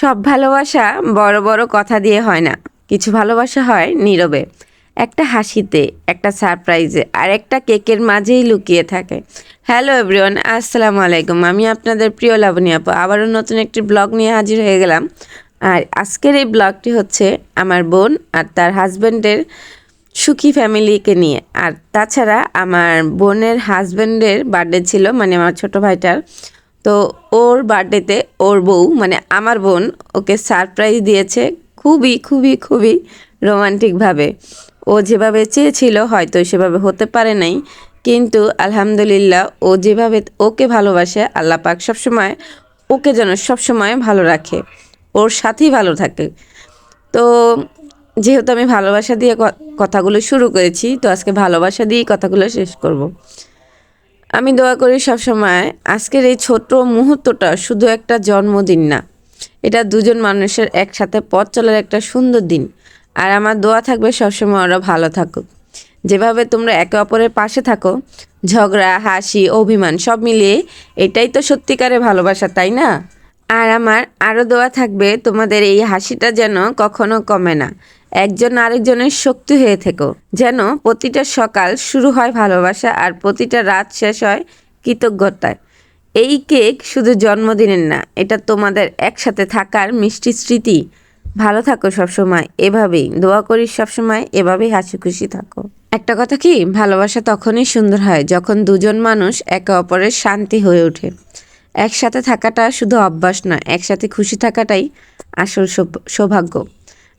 সব ভালোবাসা বড় বড় কথা দিয়ে হয় না। কিছু ভালোবাসা হয় নীরবে। একটা হাসিতে, একটা সারপ্রাইজে, আর একটা কেকের মাঝেই লুকিয়ে থাকে। হ্যালো এভরিওয়ান, আসসালামু আলাইকুম। আমি আপনাদের প্রিয় লাবণী আপু। আবারও নতুন একটি ব্লগ নিয়ে হাজির হয়ে গেলাম। আর আজকের এই ব্লগটি হচ্ছে আমার বোন আর তার হাজব্যান্ডের সুখী ফ্যামিলিকে নিয়ে। আর তাছাড়া আমার বোনের হাজব্যান্ডের বার্থডে ছিল মানে আমার ছোট ভাইটার। তো ওর বার্থডেতে ওর বউ মানে আমার বোন, ওকে সারপ্রাইজ দিয়েছে খুবই খুবই খুবই রোমান্টিকভাবে ও যেভাবে চেয়েছিল, হয়তো সেভাবে হতে পারে নাই। কিন্তু আলহামদুলিল্লাহ, ও যেভাবে ওকে ভালোবাসে, আল্লাহ পাক সবসময় ওকে যেন সবসময় ভালো রাখে, ওর সাথেই ভালো থাকে। তো যেহেতু আমি ভালোবাসা দিয়ে কথাগুলো শুরু করেছি, তো আজকে ভালোবাসা দিয়েই কথাগুলো শেষ করব। আমি দোয়া করি সবসময় আজকের এই ছোট মুহূর্তটা শুধু একটা জন্মদিন না, এটা দুজন মানুষের একসাথে পথ চলার একটা সুন্দর দিন। আর আমার দোয়া থাকবে সবসময় ওরা ভালো থাকুক। যেভাবে তোমরা একে অপরের পাশে থাকো, ঝগড়া, হাসি, অভিমান সব মিলিয়ে এটাই তো সত্যিকারে ভালোবাসা, তাই না? আর আমার আরও দোয়া থাকবে, তোমাদের এই হাসিটা যেন কখনো কমে না। একজন আরেকজনের শক্তি হয়ে থেকো। যেন প্রতিটা সকাল শুরু হয় ভালোবাসা আর প্রতিটা রাত শেষ হয় কৃতজ্ঞতায়। এই কেক শুধু জন্মদিনের না, এটা তোমাদের একসাথে থাকার মিষ্টি স্মৃতি। ভালো থাকো সবসময়, এভাবেই। দোয়া করি সবসময়, এভাবেই হাসি খুশি থাকো। একটা কথা কি? ভালোবাসা তখনই সুন্দর হয় যখন দুজন মানুষ একে অপরের শান্তি হয়ে ওঠে। একসাথে থাকাটা শুধু অভ্যাস নয়, একসাথে খুশি থাকাটাই আসল সৌভ- সৌভাগ্য।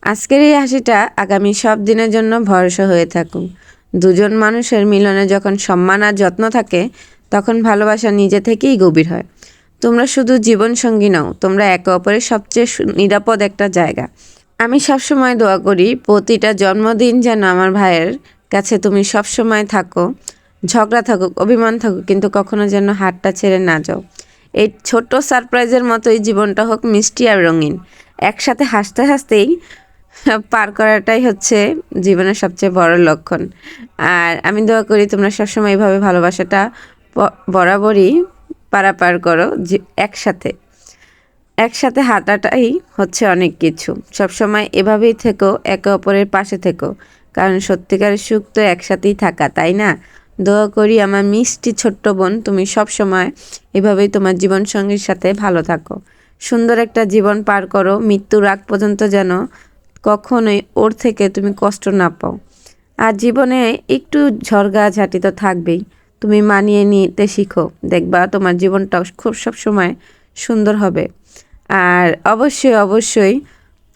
আজকের এই হাসিটা আগামী সব দিনের জন্য ভরসা হয়ে থাকুক। দুজন মানুষের মিলনে যখন সম্মান আর যত্ন থাকে, তখন ভালোবাসা নিজে থেকেই গভীর হয়। তোমরা শুধু জীবনসঙ্গী নও, তোমরা একে অপরের সবচেয়ে নিরাপদ একটা জায়গা। আমি সবসময় দোয়া করি, প্রতিটা জন্মদিন যেন আমার ভাইয়ের কাছে তুমি সবসময় থাকো, ঝগড়া থাকুক, অভিমান থাকুক, কিন্তু কখনো যেন হাতটা ছেড়ে না যাও। এই ছোট্ট সারপ্রাইজের মতোই জীবনটা হোক মিষ্টি আর রঙিন। একসাথে হাসতে হাসতেই পার করাটাই হচ্ছে জীবনের সবচেয়ে বড় লক্ষণ। আর আমি দোয়া করি তোমরা সবসময় এইভাবে ভালোবাসাটা বরাবরই পারাপার করো একসাথে। একসাথে হাঁটাটাই হচ্ছে অনেক কিছু। সবসময় এভাবেই থেকো, একে অপরের পাশে থেকো। কারণ সত্যিকারের সুখ তো একসাথেই থাকা, তাই না? দোয়া করি আমার মিষ্টি ছোট্ট বোন, তুমি সব সময় এভাবেই তোমার জীবন সঙ্গীর সাথে ভালো থাকো। সুন্দর একটা জীবন পার করো, মৃত্যুর আগ পর্যন্ত যেন কখনোই ওর থেকে তুমি কষ্ট না পাও। আর জীবনে একটু ঝড়গা ঝাঁটি তো থাকবেই। তুমি মানিয়ে নিতে শিখো, দেখবা তোমার জীবনটা খুব সবসময় সুন্দর হবে। আর অবশ্যই অবশ্যই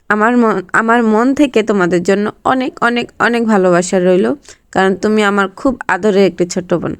আমার মন আমার মন থেকে তোমাদের জন্য অনেক অনেক অনেক ভালোবাসা রইল। কারণ তুমি আমার খুব আদরের একটি ছোট্ট বোন।